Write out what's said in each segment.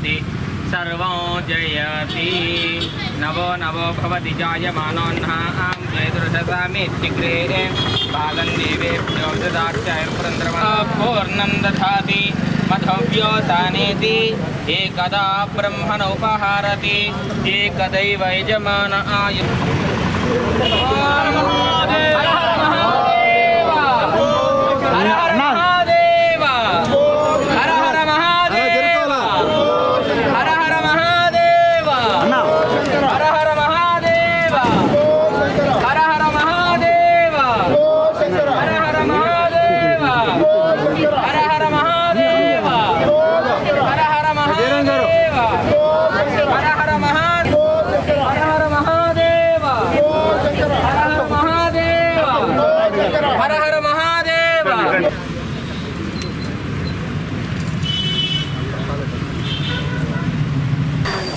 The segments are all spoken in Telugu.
भवति सर्वं जयति। नवो नवो भवति जायमानोन्नां जयदुर्दशामित्युग्रे भागं देवेभ्यो ददार्चाय पूर्णं दधाति मथव्योसानेति एकदा ब्रह्मणोपहारति एकदैव यजमान आयु।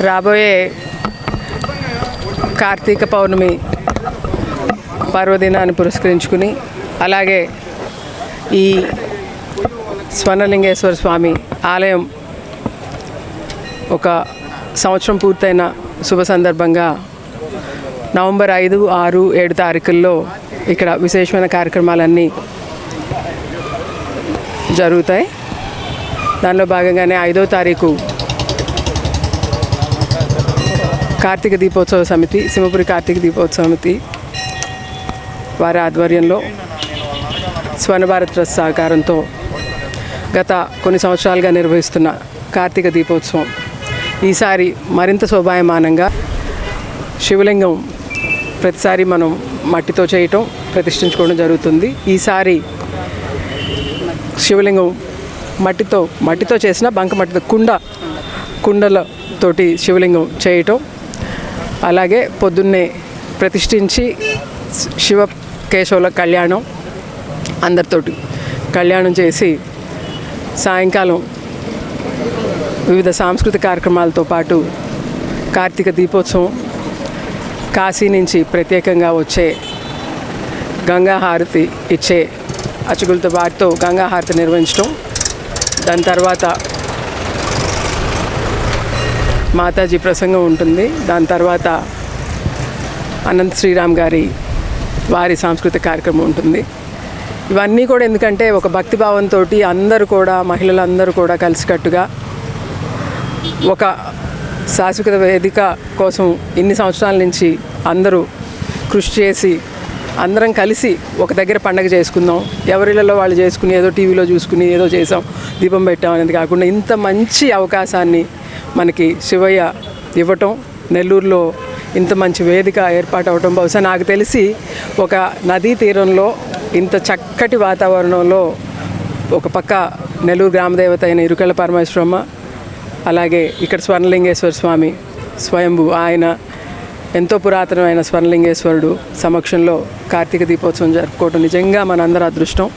రాబోయే కార్తీక పౌర్ణమి పర్వదినాన్ని పురస్కరించుకుని అలాగే ఈ స్వర్ణలింగేశ్వర స్వామి ఆలయం ఒక సంవత్సరం పూర్తయిన శుభ సందర్భంగా నవంబర్ ఐదు ఆరు ఏడు తారీఖుల్లో ఇక్కడ విశేషమైన కార్యక్రమాలన్నీ జరుగుతాయి. దానిలో భాగంగానే ఐదో తారీఖు కార్తీక దీపోత్సవ సమితి సింహపురి కార్తీక దీపోత్సవ సమితి వారి ఆధ్వర్యంలో స్వర్ణభారత్ ట్రస్ట్ సహకారంతో గత కొన్ని సంవత్సరాలుగా నిర్వహిస్తున్న కార్తీక దీపోత్సవం ఈసారి మరింత శోభాయమానంగా శివలింగం ప్రతిసారి మనం మట్టితో చేయటం ప్రతిష్ఠించుకోవడం జరుగుతుంది. ఈసారి శివలింగం మట్టితో మట్టితో చేసిన బంక మట్టితో కుండ కుండలతోటి శివలింగం చేయటం అలాగే పొద్దున్నే ప్రతిష్ఠించి శివ కేశవుల కళ్యాణం అందరితోటి కళ్యాణం చేసి సాయంకాలం వివిధ సాంస్కృతిక కార్యక్రమాలతో పాటు కార్తీక దీపోత్సవం కాశీ నుంచి ప్రత్యేకంగా వచ్చే గంగా హారతి ఇచ్చే అచుగులతో వాటితో గంగా హారతి నిర్వహించడం దాని తర్వాత మాతాజీ ప్రసంగం ఉంటుంది. దాని తర్వాత అనంత్ శ్రీరామ్ గారి వారి సాంస్కృతిక కార్యక్రమం ఉంటుంది. ఇవన్నీ కూడా ఎందుకంటే ఒక భక్తి భావంతో అందరూ కూడా మహిళలందరూ కూడా కలిసికట్టుగా ఒక శాశ్వత వేదిక కోసం ఇన్ని సంవత్సరాల నుంచి అందరూ కృషి చేసి అందరం కలిసి ఒక దగ్గర పండగ చేసుకుందాం. ఎవరిళ్ళలో వాళ్ళు చేసుకుని ఏదో టీవీలో చూసుకుని ఏదో చేసాం దీపం పెట్టాం అనేది కాకుండా ఇంత మంచి అవకాశాన్ని మనకి శివయ్య ఇవ్వటం నెల్లూరులో ఇంత మంచి వేదిక ఏర్పాటు అవటం బహుశా నాకు తెలిసి ఒక నదీ తీరంలో ఇంత చక్కటి వాతావరణంలో ఒక పక్క నెల్లూరు గ్రామదేవత అయిన ఇరుకల పరమేశ్వరమ్మ అలాగే ఇక్కడ స్వర్ణలింగేశ్వర స్వామి స్వయంభు ఆయన ఎంతో పురాతనమైన స్వర్ణలింగేశ్వరుడు సమక్షంలో కార్తీక దీపోత్సవం జరుపుకోవటం నిజంగా మనందరి అదృష్టం.